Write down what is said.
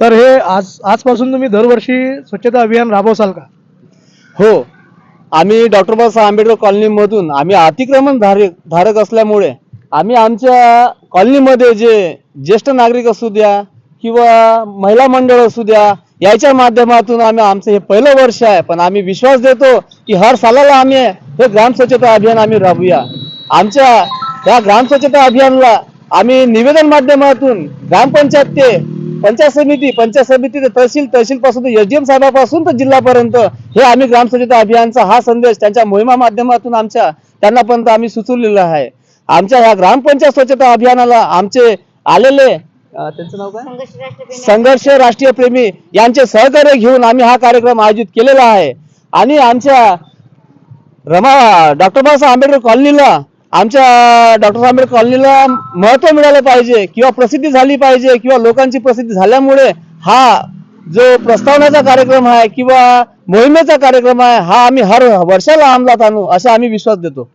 तर हे आज आजपासून तुम्ही दरवर्षी स्वच्छता अभियान राबवसाल का? हो. आम्ही डॉक्टर बाबासाहेब आंबेडकर कॉलनीमधून आम्ही अतिक्रमण धारक धारक असल्यामुळे आम्ही आमच्या कॉलनीमध्ये जे ज्येष्ठ नागरिक असू द्या किंवा महिला मंडळ असू द्या याच्या माध्यमातून आम्ही आमचं हे पहिलं वर्ष आहे. पण आम्ही विश्वास देतो की हर सालाला आम्ही हे ग्राम स्वच्छता अभियान आम्ही राबूया आमच्या या ग्राम स्वच्छता अभियानला आम्ही निवेदन माध्यमातून ग्रामपंचायत ते पंचायत समिती पंचायत समिती ते तहसील तहसील पासून ते एसडीएम साहेबापासून तर जिल्हापर्यंत हे आम्ही ग्राम स्वच्छता अभियानचा हा संदेश त्यांच्या मोहिमा माध्यमातून आमच्या त्यांना पर्यंत आम्ही सुचवलेला आहे. आमच्या ह्या ग्रामपंचायत स्वच्छता अभियानाला आमचे आलेले त्यांचं नाव काय? संघर्ष राष्ट्रीय प्रेमी यांचे सहकार्य घेऊन आम्ही हा कार्यक्रम आयोजित केलेला आहे. आणि आमच्या रमा डॉक्टर बाबासाहेब आंबेडकर कॉलनीला आमच्या डॉक्टर आंबेडकर कॉलनीला महत्त्व मिळालं पाहिजे किंवा प्रसिद्धी झाली पाहिजे किंवा लोकांची प्रसिद्धी झाल्यामुळे हा जो प्रस्तावनाचा कार्यक्रम आहे किंवा मोहिमेचा कार्यक्रम आहे हा आम्ही हर वर्षाला अंमलात आणू असा आम्ही विश्वास देतो.